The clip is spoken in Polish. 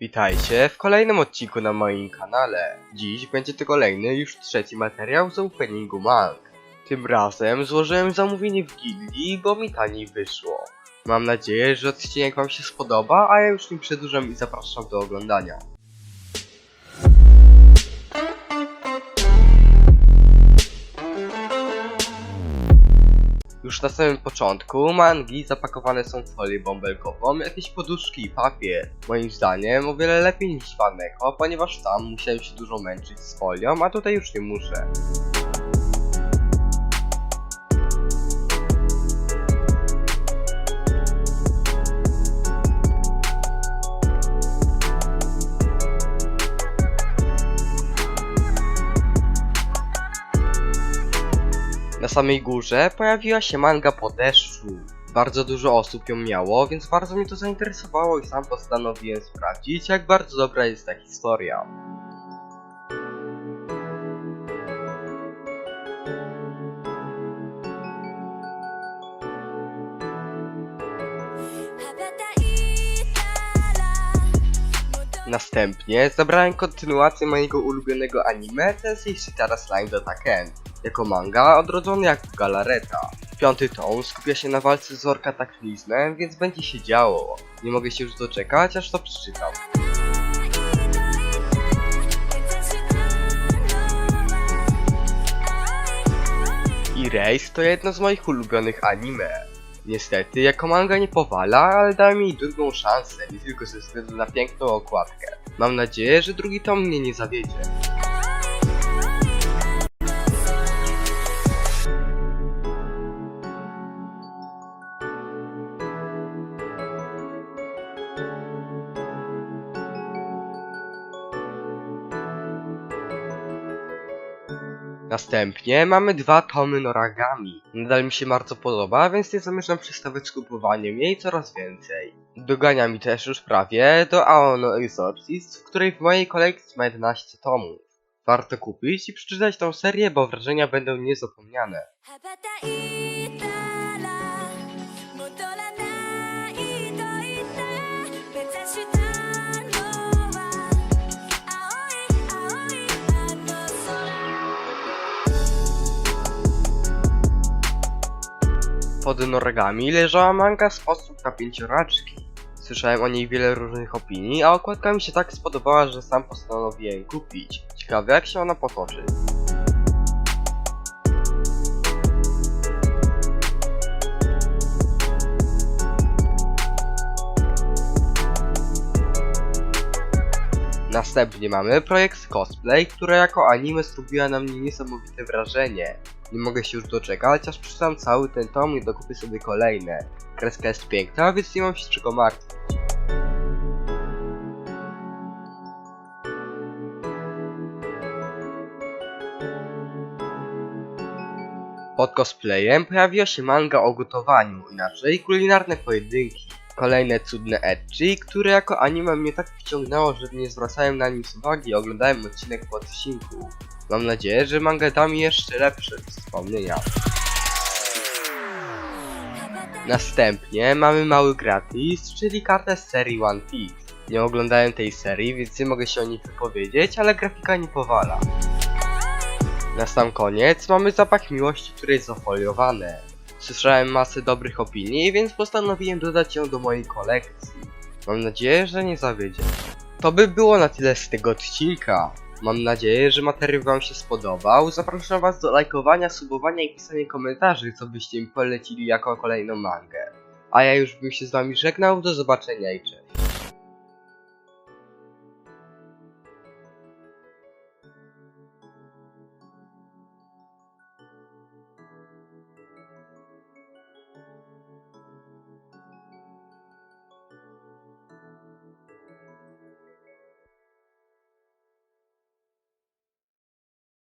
Witajcie w kolejnym odcinku na moim kanale. Dziś będzie to kolejny, już trzeci materiał z openingu mang. Tym razem złożyłem zamówienie w gildii, bo mi taniej wyszło. Mam nadzieję, że odcinek wam się spodoba, a ja już nie przedłużam i zapraszam do oglądania. Już na samym początku mangi zapakowane są w folię bąbelkową, jakieś poduszki i papier. Moim zdaniem o wiele lepiej niż Waneko, ponieważ tam musiałem się dużo męczyć z folią, a tutaj już nie muszę. Na samej górze pojawiła się manga po deszczu. Bardzo dużo osób ją miało, więc bardzo mnie to zainteresowało i sam postanowiłem sprawdzić, jak bardzo dobra jest ta historia. Następnie zabrałem kontynuację mojego ulubionego anime Tensei Shitara Slime Dotaken, jako manga odrodzony jak galareta. Piąty tom skupia się na walce z orkataklizmem, więc będzie się działo. Nie mogę się już doczekać, aż to przeczytam. I Race to jedno z moich ulubionych anime. Niestety, jako manga nie powala, ale da mi drugą szansę, nie tylko ze względu na piękną okładkę. Mam nadzieję, że drugi tom mnie nie zawiedzie. Następnie mamy dwa tomy Noragami. Nadal mi się bardzo podoba, więc nie zamierzam przestawać z jej coraz więcej. Dogania mi też już prawie do Aono Exorcist, w której w mojej kolekcji ma 11 tomów. Warto kupić i przeczytać tą serię, bo wrażenia będą niezapomniane. Pod Noragami leżała manga Sposób na pięcioraczki. Słyszałem o niej wiele różnych opinii, a okładka mi się tak spodobała, że sam postanowiłem kupić. Ciekawe jak się ona potoczy. Następnie mamy projekt Cosplay, która jako anime zrobiła na mnie niesamowite wrażenie. Nie mogę się już doczekać, aż przeczytam cały ten tom i dokupię sobie kolejne. Kreska jest piękna, więc nie mam się czego martwić. Pod cosplayem pojawiła się manga o gotowaniu, inaczej kulinarne pojedynki. Kolejne cudne edgy, które jako anime mnie tak wciągnęło, że nie zwracałem na nic uwagi i oglądałem odcinek po odcinku. Mam nadzieję, że manga da mi jeszcze lepsze wspomnienia. Następnie mamy mały gratis, czyli kartę z serii One Piece. Nie oglądałem tej serii, więc nie mogę się o niej wypowiedzieć, ale grafika nie powala. Na sam koniec mamy zapach miłości, które jest zafoliowane. Słyszałem masę dobrych opinii, więc postanowiłem dodać ją do mojej kolekcji. Mam nadzieję, że nie zawiedzie. To by było na tyle z tego odcinka. Mam nadzieję, że materiał wam się spodobał. Zapraszam was do lajkowania, subowania i pisania komentarzy, co byście mi polecili jako kolejną mangę. A ja już bym się z wami żegnał, do zobaczenia i cześć.